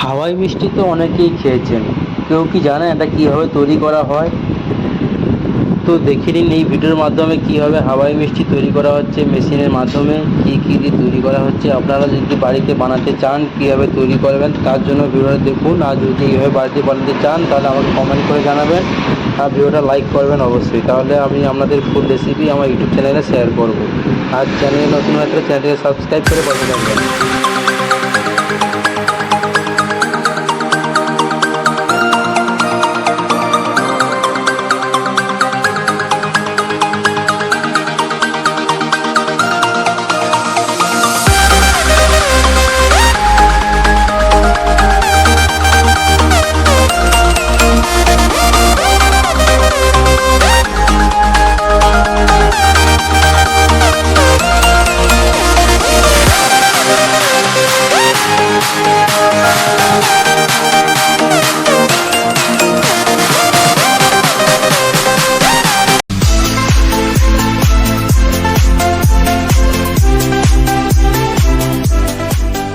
হাওয়াই মিষ্টি তো অনেকেই খেয়েছেন। কেউ কি জানেন এটা কীভাবে তৈরি করা হয়? তো দেখে নিন এই ভিডিওর মাধ্যমে কীভাবে হাওয়াই মিষ্টি তৈরি করা হচ্ছে, মেশিনের মাধ্যমে কী কী দিয়ে তৈরি করা হচ্ছে। আপনারা যদি বাড়িতে বানাতে চান কীভাবে তৈরি করবেন, তার জন্য ভিডিওটা দেখুন। আর যদি এইভাবে বাড়িতে বানাতে চান, তাহলে আমাকে কমেন্ট করে জানাবেন। আর ভিডিওটা লাইক করবেন অবশ্যই। তাহলে আমি আপনাদের ফুল রেসিপি আমার ইউটিউব চ্যানেলে শেয়ার করব। আর চ্যানেলে নতুন একটা চ্যানেলকে সাবস্ক্রাইব করে পাশে থাকবেন।